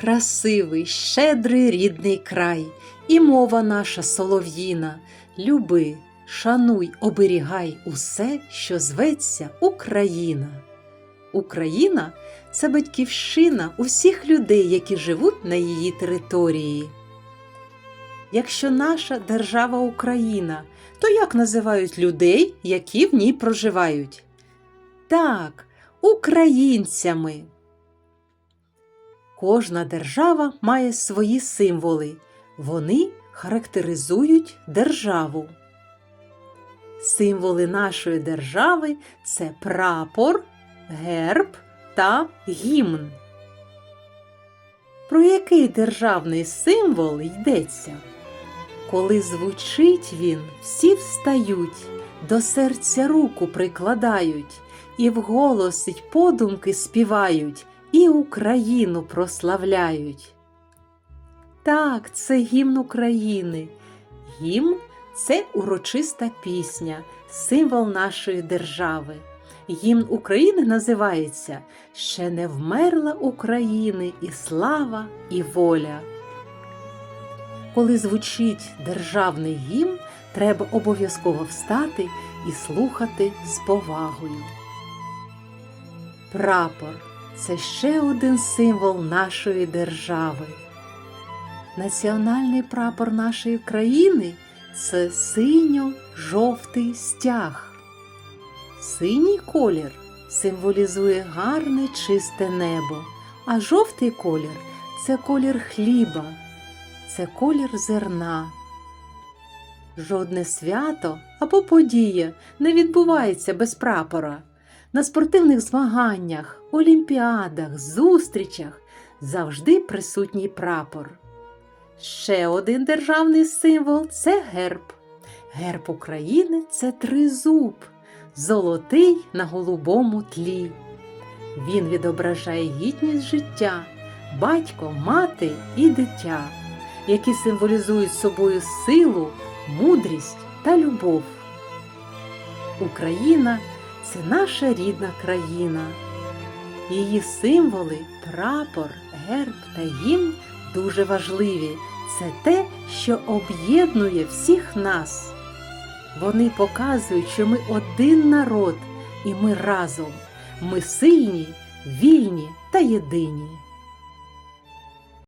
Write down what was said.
Красивий, щедрий рідний край, і мова наша солов'їна. Люби, шануй, оберігай усе, що зветься Україна. Україна це батьківщина усіх людей, які живуть на її території. Якщо наша держава Україна, то як називають людей, які в ній проживають? Так, українцями. Кожна держава має свої символи. Вони характеризують державу. Символи нашої держави це прапор, герб та гімн. Про який державний символ йдеться? Коли звучить він, всі встають, до серця руку прикладають, і вголос й подумки співають, і Україну прославляють. Так, це гімн України. Гімн це урочиста пісня, символ нашої держави. Гімн України називається Ще не вмерла України і слава, і воля. Коли звучить державний гімн, треба обов'язково встати і слухати з повагою. Прапор це ще один символ нашої держави. Національний прапор нашої країни це синьо-жовтий стяг. Синій колір символізує гарне чисте небо, а жовтий колір це колір хліба, це колір зерна. Жодне свято або подія не відбувається без прапора. На спортивних змаганнях, олімпіадах, зустрічах завжди присутній прапор. Ще один державний символ це герб. Герб України це тризуб, золотий на голубому тлі. Він відображає гідність життя, батько, мати і дитя, які символізують собою силу, мудрість та любов. Україна це наша рідна країна. Її символи, прапор, герб та гімн дуже важливі. Це те, що об'єднує всіх нас. Вони показують, що ми один народ, і ми разом. Ми сильні, вільні та єдині.